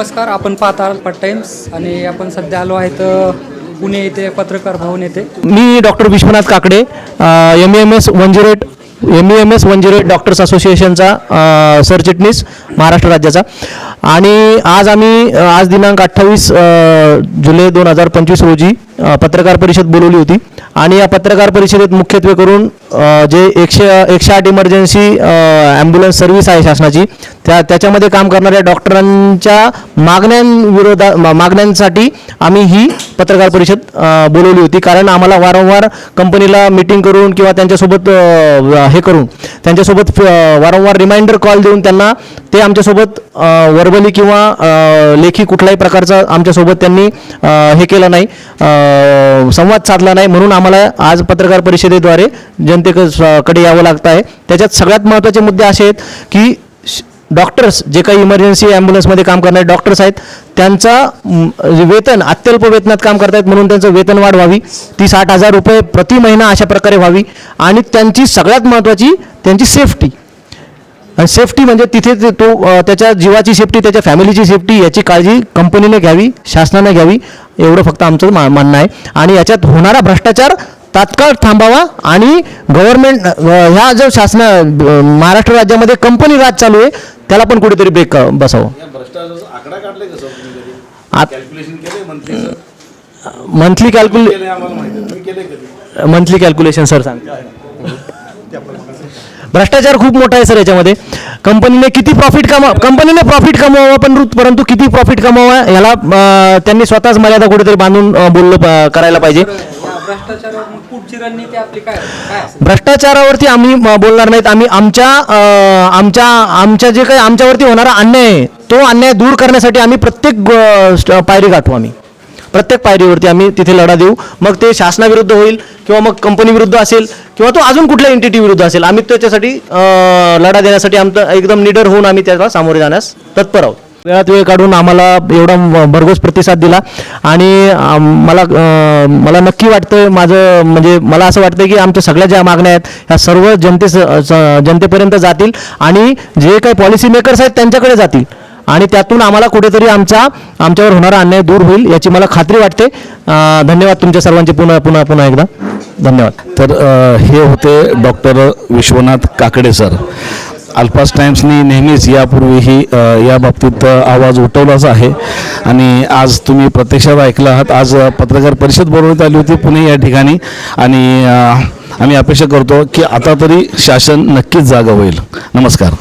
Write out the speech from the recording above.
नमस्कार आपण पाहत आहात पट टाइम्स आणि आपण सध्या आलो आहेत पुणे येथे पत्रकार भवन येथे. मी doctor Vishwanath Kakade M M S one zero eight M M S one zero eight doctors असोसिएशनचा सरचिटणीस महाराष्ट्र राज्याचा. आणि आज आम्ही आज दिनांक अठ्ठावीस जुलै दोन हजार पंचवीस रोजी पत्रकार परिषद बोलवली होती. आणि या पत्रकार परिषदेत मुख्यत्वे करून जे एकशे एकशे आठ इमर्जन्सी ॲम्ब्युलन्स सर्व्हिस आहे शासनाची त्या त्याच्यामध्ये काम करणाऱ्या डॉक्टरांच्या मागण्यांविरोधा मागण्यांसाठी आम्ही ही पत्रकार परिषद बोलवली होती. कारण आम्हाला वारंवार कंपनीला मीटिंग करून किंवा त्यांच्यासोबत हे करून त्यांच्यासोबत फ- वारंवार रिमाइंडर कॉल देऊन त्यांना ते आमच्यासोबत वर्बली किंवा लेखी कुठल्याही प्रकारचं आमच्यासोबत त्यांनी हे केलं नाही. संवाद साधला नाही म्हणून आम्हाला आज पत्रकार परिषदेद्वारे जनतेकडे यावं लागतं आहे. त्याच्यात सगळ्यात महत्त्वाचे मुद्दे असे आहेत की श- डॉक्टर्स जे काही इमर्जन्सी ॲम्ब्युलन्समध्ये काम करणारे डॉक्टर्स आहेत त्यांचा वेतन अत्यल्प वेतनात काम करतायत म्हणून त्यांचं वेतन वाढ व्हावी ती साठ हजार रुपये प्रति महिना अशा प्रकारे व्हावी. आणि त्यांची सगळ्यात महत्त्वाची त्यांची सेफ्टी आणि सेफ्टी म्हणजे तिथे ते त्याच्या जीवाची सेफ्टी त्याच्या फॅमिलीची सेफ्टी याची काळजी कंपनीने घ्यावी शासनाने घ्यावी एवढं फक्त आमचं मा मानणं आहे. आणि याच्यात होणारा भ्रष्टाचार तात्काळ थांबावा आणि गव्हर्नमेंट ह्या जो शासना महाराष्ट्र राज्यामध्ये कंपनी राज चालू आहे त्याला पण कुठेतरी ब्रेक बसावं. मंथली कॅल्क्युले मंथली कॅल्क्युलेशन सर सांग. भ्रष्टाचार खूप मोठा आहे सर याच्यामध्ये. कंपनीने किती प्रॉफिट कमा कंपनीने प्रॉफिट कमवावं पण परंतु किती प्रॉफिट कमवावं याला त्यांनी स्वतःच मर्यादा कुठेतरी बांधून बोललो बोललं प- करायला पाहिजे. भ्रष्टाचारावरती आम्ही बोलणार नाहीत. आम्ही आमच्या आमच्या आमच्या जे काही आमच्यावरती होणारा अन्याय आहे तो अन्याय दूर करण्यासाठी आम्ही प्रत्येक पायरी गाठू आम्ही. प्रत्येक पायरीवरती आम्ही तिथे लढा देऊ. मग ते शासनाविरुद्ध होईल किंवा मग कंपनी विरुद्ध असेल किंवा तो अजून कुठल्या एंटिटी विरुद्ध असेल आम्ही त्याच्यासाठी लढा देण्यासाठी आमचं एकदम निडर होऊन आम्ही त्याला सामोरे जाण्यास तत्पर आहोत. वेळात वेळ काढून आम्हाला एवढा भरघोस प्रतिसाद दिला आणि मला मला नक्की वाटतं माझं म्हणजे मला असं वाटतं की आमच्या सगळ्या ज्या मागण्या आहेत ह्या सर्व जनते जनतेपर्यंत जातील आणि जे काही पॉलिसी मेकर्स आहेत त्यांच्याकडे जातील. आणि त्यातून आम्हाला कुठेतरी आमचा आमच्यावर होणारा अन्याय दूर होईल याची मला खात्री वाटते. धन्यवाद तुमच्या सर्वांचे पुन्हा पुन्हा पुन्हा एकदा. धन्यवाद. तर हे होते डॉक्टर विश्वनाथ काकडे सर. अल्पास टाइम्सनी नेहमीच यापूर्वीही या बाबतीत आवाज उठवलाच आहे. आणि आज तुम्ही प्रत्यक्षात ऐकलं आहात. आज पत्रकार परिषद बोलवण्यात आली होती पुणे या ठिकाणी. आणि आम्ही अपेक्षा करतो की आता तरी शासन नक्कीच जागा होईल. नमस्कार.